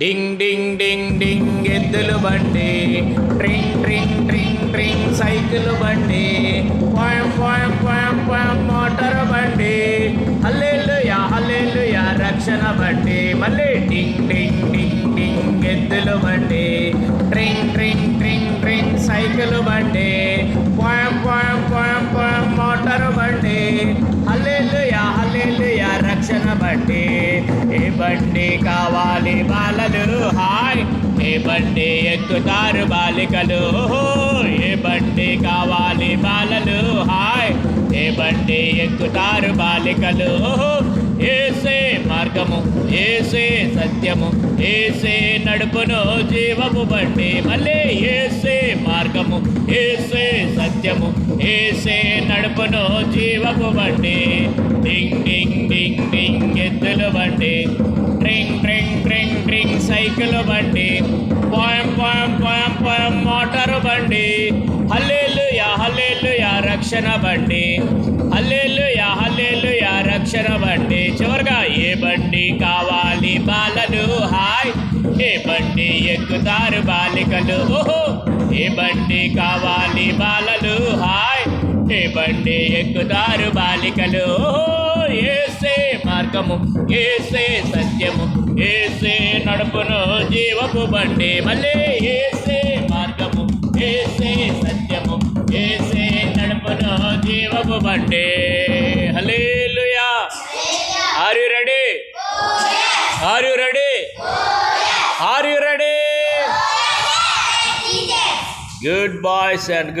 డింగ్ డింగ్ డింగ్ డింగ్ ఎద్దులు బండి. ట్రింగ్ ట్రింగ్ ట్రింగ్ ట్రింగ్ సైకిల్ బండి. పాయం పాయం పాయం పాయం మోటార్ బండి. హల్లేలు యా హల్లేలు యా రక్షణ బండి. మళ్ళీ డింగ్ డింగ్ డింగ్ డింగ్ ఎద్దులు బండి. ట్రింగ్ ట్రింగ్ ట్రింగ్ ట్రింగ్ సైకిల్ బండి. ఏ బండి కావాలి బాలలు? హాయ్. ఏ బండి ఎక్కుతారు బాలికలు? ఏ బండి కావాలి బాలలు? హాయ్. ఏ బండి ఎక్కుతారు బాలికలు? ఏసే మార్గము ఏసే సత్యము ఏసే నడుపును జీవము బండి. మళ్ళీ ఏసే మార్గము ఏసే సత్యము ఏసే నడుపును జీవము బండి. సైకిల్ బండి. పోయం పోయం పోయం పోయం మోటారు బండి. హల్లేలు యా హల్లేలు యా రక్షణ బండి. హల్లేలు యా హల్లేలు యా రక్షణ బండి. చివరిగా ఏ బండి కావాలి బాలలు? హాయ్! ఏ బండి ఎక్కుతారు బాలికలు? ఓహో! ఏ బండి కావాలి బాలలు? హాయ్! ఏ బండి ఎక్కుతారు బాలికలు? ఓహో! ఏసే మార్గము ఏసే సత్యము ఏసే నడుపును జీవపు బండి. మళ్ళీ ఏసే మార్గము ఏసే సత్యము ఏసే నడుపును జీవపు బండి. Hallelujah. Are you ready are you ready are you ready good boys and good